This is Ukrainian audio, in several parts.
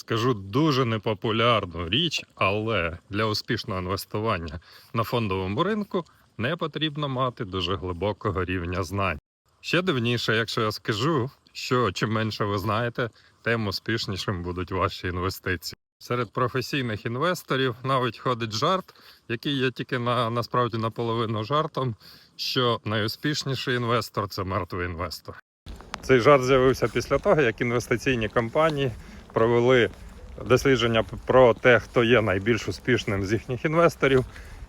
Скажу дуже непопулярну річ, але для успішного інвестування на фондовому ринку не потрібно мати дуже глибокого рівня знань. Ще дивніше, якщо я скажу, що чим менше ви знаєте, тим успішнішим будуть ваші інвестиції. Серед професійних інвесторів навіть ходить жарт, який є тільки на насправді наполовину жартом, що найуспішніший інвестор це мертвий інвестор. Цей жарт з'явився після того, як інвестиційні компанії провели дослідження про те, хто є найбільш успішним з їхніх інвесторів,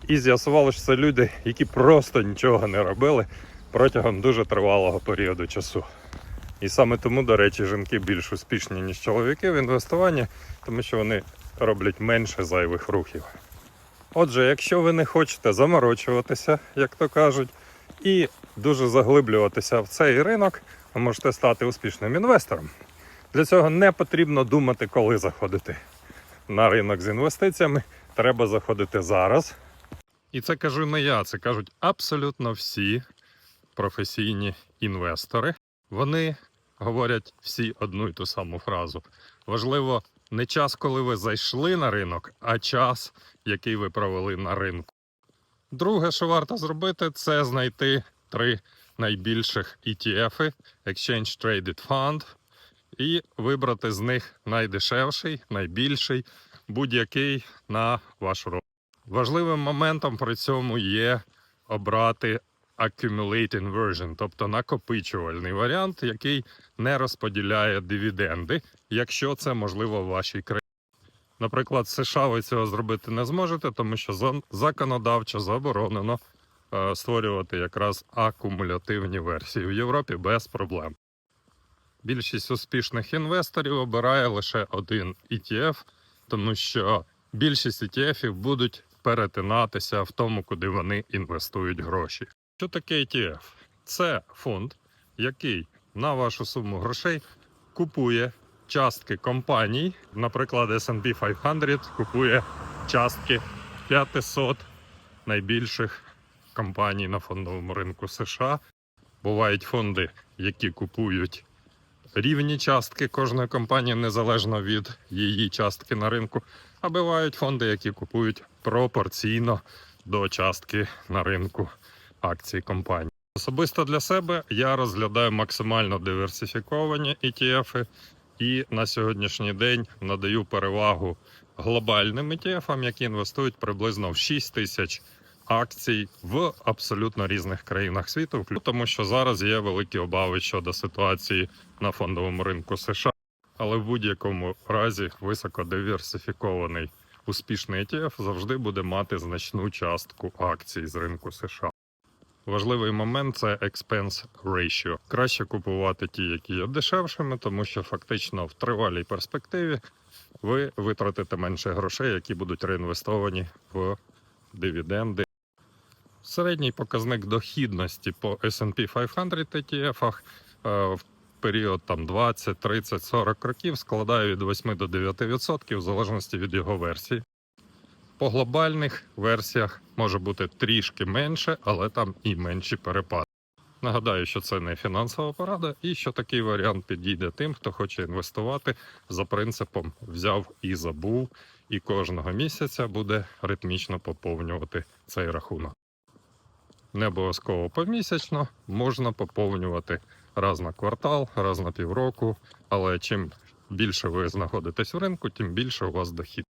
і з'ясувало, що це люди, які просто нічого не робили протягом дуже тривалого періоду часу. І саме тому, до речі, жінки більш успішні, ніж чоловіки в інвестуванні, тому що вони роблять менше зайвих рухів. Отже, якщо ви не хочете заморочуватися, як то кажуть, і дуже заглиблюватися в цей ринок, ви можете стати успішним інвестором. Для цього не потрібно думати, коли заходити на ринок з інвестиціями. Треба заходити зараз. І це кажу не я, це кажуть абсолютно всі професійні інвестори. Вони говорять всі одну і ту саму фразу. Важливо не час, коли ви зайшли на ринок, а час, який ви провели на ринку. Друге, що варто зробити, це знайти три найбільших ETF, Exchange Traded Fund, і вибрати з них найдешевший, найбільший, будь-який на ваш розсуд. Важливим моментом при цьому є обрати accumulating version, тобто накопичувальний варіант, який не розподіляє дивіденди, якщо це можливо в вашій країні. Наприклад, в США ви цього зробити не зможете, тому що законодавчо заборонено е, створювати якраз акумулятивні версії в Європі без проблем. Більшість успішних інвесторів обирає лише один ETF, тому що більшість ETF будуть перетинатися в тому, куди вони інвестують гроші. Що таке ETF? Це фонд, який на вашу суму грошей купує частки компаній. Наприклад, S&P 500 купує частки 500 найбільших компаній на фондовому ринку США. Бувають фонди, які купують рівні частки кожної компанії незалежно від її частки на ринку. А бувають фонди, які купують пропорційно до частки на ринку акцій компанії. Особисто для себе я розглядаю максимально диверсифіковані ETF і на сьогоднішній день надаю перевагу глобальним ETF, які інвестують приблизно в 6 тисяч акцій в абсолютно різних країнах світу, тому що зараз є великі обави щодо ситуації на фондовому ринку США. Але в будь-якому разі високо диверсифікований успішний ETF завжди буде мати значну частку акцій з ринку США. Важливий момент це expense ratio. Краще купувати ті, які є дешевшими, тому що фактично в тривалій перспективі ви витратите менше грошей, які будуть реінвестовані в дивіденди. Середній показник дохідності по S&P 500 ETF в період там 20, 30, 40 років складає від 8 до 9% в залежності від його версії. По глобальних версіях може бути трішки менше, але там і менші перепади. Нагадаю, що це не фінансова порада, і що такий варіант підійде тим, хто хоче інвестувати за принципом взяв і забув, і кожного місяця буде ритмічно поповнювати цей рахунок. Не обов'язково помісячно, можна поповнювати раз на квартал, раз на півроку, але чим більше ви знаходитесь в ринку, тим більше у вас дохід.